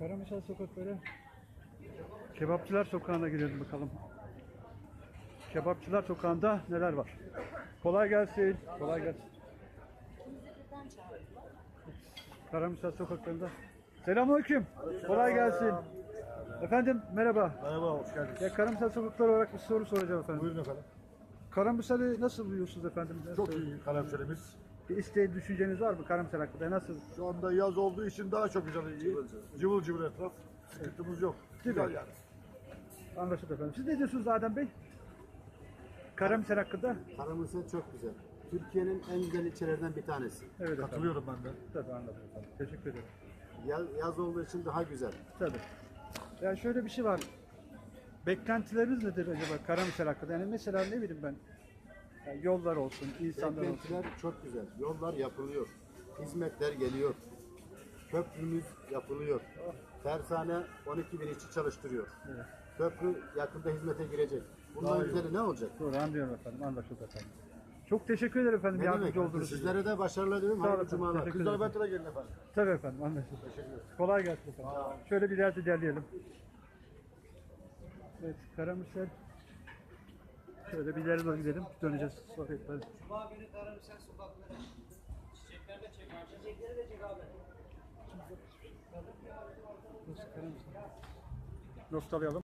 Karamürsel sokakları. Kebapçılar sokağına girelim bakalım. Kebapçılar sokağında neler var? Kolay gelsin. Kolay gelsin. Karamürsel sokaklarında. Selamünaleyküm. Kolay gelsin. Efendim merhaba. Merhaba, hoş geldiniz. Ya Karamürsel sokakları olarak bir soru soracağım efendim. Buyurun efendim. Karamürsel'i nasıl buluyorsunuz efendim? Çok iyi kalemçerimiz. Bir isteği, düşünceniz var mı Karamürsel hakkında? Nasıl? Şu anda yaz olduğu için daha çok güzel. iyi. Cıvıl cıvıl etraf. Sıkıntımız yok. Güzel yani. Anlaşıldı efendim. Siz ne diyorsunuz Adem Bey? Karamürsel hakkında? Karamürsel çok güzel. Türkiye'nin en güzel ilçelerinden bir tanesi. Evet efendim. Katılıyorum ben de. Tabii anladım efendim. Teşekkür ederim. Yaz, yaz olduğu için daha güzel. Tabii. Yani şöyle bir şey var. Beklentileriniz nedir acaba Karamürsel hakkında? Yani mesela ne bileyim ben, yani yollar olsun, insanlar olsun. Beklentiler çok güzel. Yollar yapılıyor. Hizmetler geliyor. Köprümüz yapılıyor. Tersane 12 bin işçi çalıştırıyor. Evet. Köprü yakında hizmete girecek. Bundan Daha iyi. ne olacak? Doğru anlıyorum efendim. Anlaşıldı efendim. Çok teşekkür ederim efendim Ne yardımcı demek? olduğunuz için. Sizlere de başarılar diliyorum. Sağ olun Hayırlı efendim. cumalar. Teşekkür Güzel ederim. Bent'e gelin efendim. Tabii efendim anlaşıldı. Kolay gelsin efendim. Şöyle bir yerde ilerleyelim. Evet Karamürsel. Şöyle bir ileri doğru gidelim. Döneceğiz yaparız. Cuma günü karamsar sokakları. Çiçekler de çek abi. Çiçekleri de çek abi. Nostalayalım.